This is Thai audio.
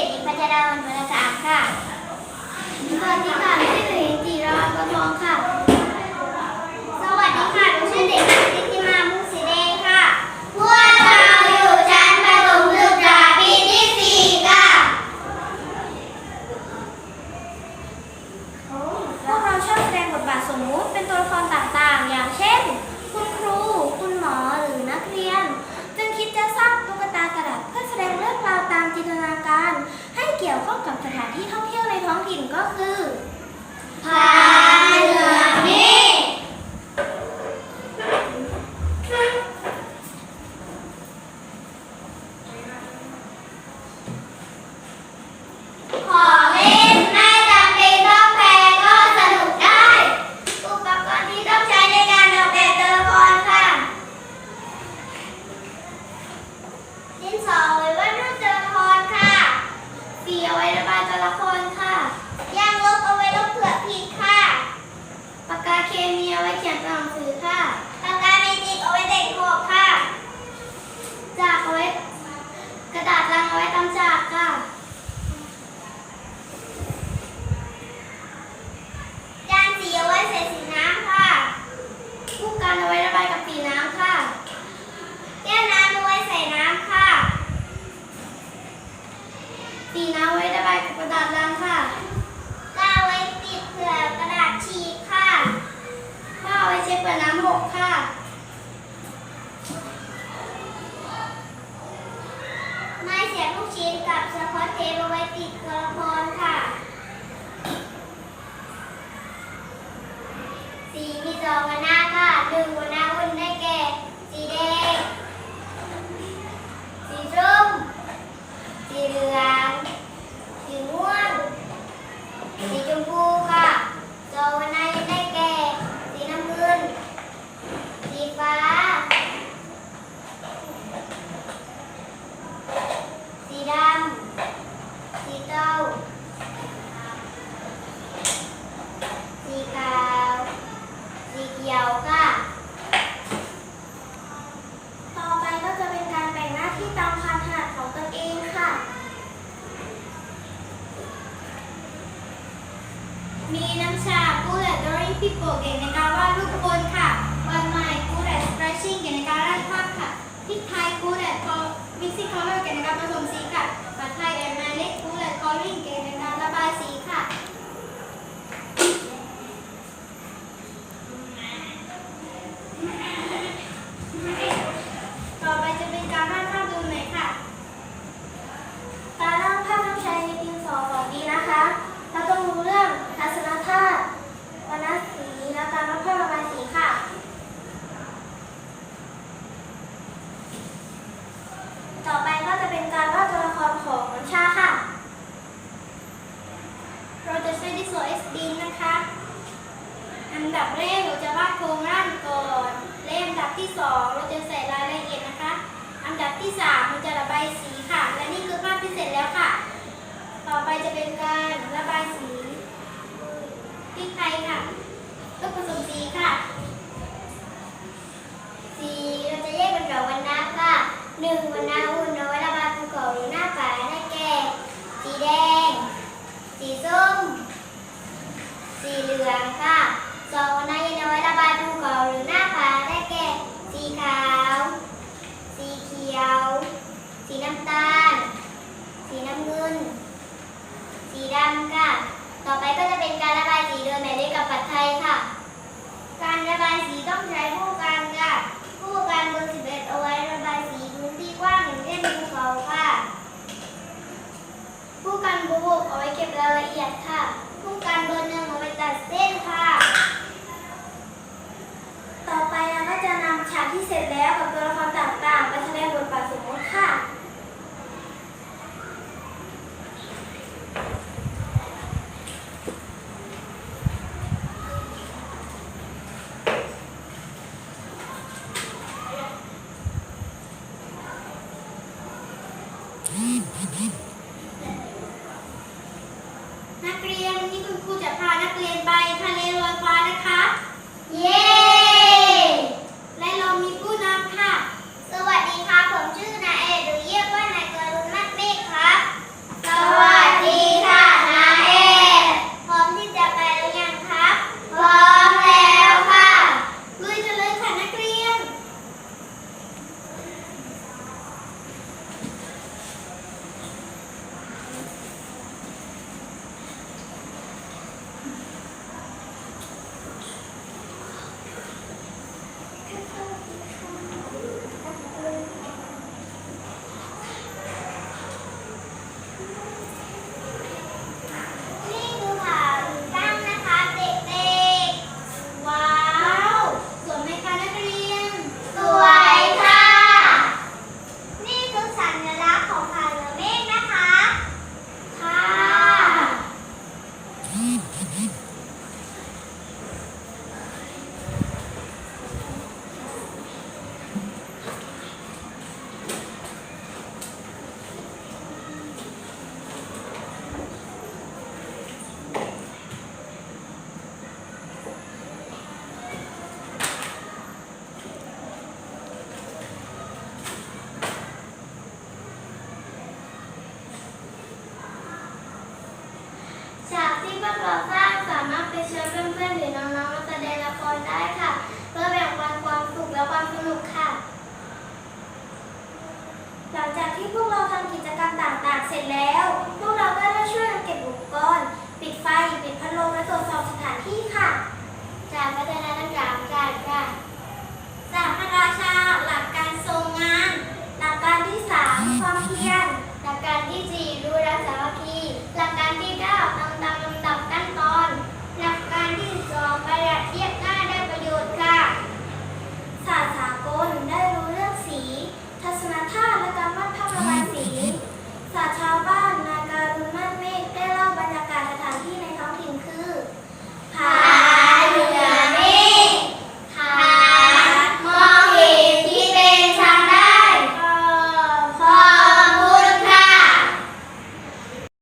ด็กหญิงพัชรวันวรรณสามค่ะสวัสดีค่ะชื่อหญิงจิรากระทองค่ะ สวัสดีค่ะหนูชื่อเด็กหญิงทิติมามุกสีแดงค่ะ พวกเราอยู่ชั้นประถมศึกษาปีที่สี่ค่ะ พวกเราชอบแสดงบทบาทสมมุติเป็นตัวละครต่างๆ อย่างเช่น คุณครู คุณหมอ หรือนักเรียน จึงคิดจะสร้างตุ๊กตากระดาษเพื่อแสดงเรื่องราวตามจินตนาการ ให้เกี่ ยวข้องกับสถานที่ท่องเที่ยวในท้องถิ่นก็คือพาเรือนี่ของเล่นไม่จำเป็นต้องแพงก็สนุกได้ อุปกรณ์ที่ต้องใช้ในการออกแบบตัวละครค่ะ ดินสอไว้วาดรูปตัวละครค่ะ สีเอาไว้ระบายตัวละครค่ะยางลบเอาไว้ลบเผื่อผิดค่ะ ปากกาเคมีเอาไว้เขียนตัวหนังสือค่ะ ปากกาเมจิกเอาไว้เด็กขอบค่ะ จากเอาไว้กระดาษลังเอาไว้ตำจากค่ะ จานสีเอาไว้ใส่สีน้ำค่ะผู้กันเอาไว้ระบายกับสีน้ำค่ะ แก้วน้ำเอาไว้ใส่น้ำค่ะ สีน้ำเอาไว้ระบายกับกระดาษลังค่ะก้าเอาไว้ติดเผื่อกระดาษฉีกค่ะผ้าเอาไว้เช็ดเผื่อน้ำหกค่ะไม้เสียบลูกชิ้นกับสกอตเทปเอาไว้ติดตัวละครค่ะ สีมีสองวันหน้าค่ะหนึ่งวันหน้าอุ่นได้แก่ สีแดง สีส้ม สีเหลือง สีม่วง สีชมพูค่ะสองวันหน้ายังได้แก่ สีน้ำเงิน สีฟ้า สีดำ สีเทาสีขาว สีเขียวค่ะ ต่อไปก็จะเป็นการแบ่งหน้าที่ตามความถนัดของตนเองค่ะ มีน้ำชากูและ drawing people เก่งในการวาดรูปคนค่ะ วันใหม่กูและ stretching เก่งในการวาดภาพค่ะพริกไทยกูและ mixing color เก่งในการผสมสีค่ะผัดไทยแอนมาเล็กกูและ coloring เก่งรระบายสีค่ะ ต่อไปจะเป็นการวาดภาพดูหน่อยค่ะ การวาดภาพต้องใช้ดินสอสองดีนะคะ เราต้องรู้เรื่องทัศนธาตุวรรณสีและการวาดภาพระบายสีค่ะ ต่อไปก็จะเป็นการวาดตัวละครของน้ำชาค่ะ เราจะใช้ ดินนะคะ อันดับแรกเราจะวาดโครงร่างก่อนและอันดับที่สองเราจะใส่รายละเอียดนะคะ อันดับที่สามเราจะระบายสีค่ะ และนี่คือภาพที่เสร็จแล้วค่ะ ต่อไปจะเป็นการระบายสีพริกไทยค่ะก็ผสมสีค่ะ สีเราจะแยกเป็นแบบวันนะค่ะหนึ่งวันนะอุ่นเอาไว้ระบายภูเขาหรือหน้าป่าได้แก่ สีแดง สีส้ม สีเหลืองค่ะสองวันนั้นยังเอาไว้ระบายภูเขาหรือหน้าผาได้แก่ สีขาว สีเขียว สีน้ำตาล สีน้ำเงิน สีดำค่ะ ต่อไปก็จะเป็นการระบายสีโดยหมายเลขกับปัดไทยค่ะ การระบายสีต้องใช้ผู้กันค่ะผู้กันเบอร์11เอาไว้ระบายสีพื้นที่กว้างอย่างเช่นภูเขาค่ะ ผู้กันเบอร์หกเอาไว้เก็บรายละเอียดค่ะ คู่กันเบอร์หนึ่งเอาไปตัดเส้นค่ะ ต่อไปเราก็จะนำฉากที่เสร็จแล้วกับตัวละครต่างๆไปแสดงบทบาทสมมติค่ะ นักเรียนวันนี้คุณครูจะพานักเรียนไปทะเลลอยฟ้านะคะ เย้ และเรามีผู้นำค่ะ สวัสดีค่ะ ผมชื่อนายเอกหรือเรียกว่านายกรุณมัดเมฆครับ สวั นี่คือผาตั้งนะคะเด็กๆ ว้าวสวยไหมคะนักเรียน สวยค่ะ นี่คือสัญลักษณ์ของผาเหนือเมฆนะคะ ค่ะ ฉากที่พว กเราสร้างสามารถไปเชิญเพื่อนๆหรือน้องๆมาแสดงละครได้ค่ะ เพื่อแบ่งปันความสุขและความสนุกค่ะ หลังจากที่พวกเราทำกิจกรรมต่างๆ เสร็จแล้ว พวกเราก็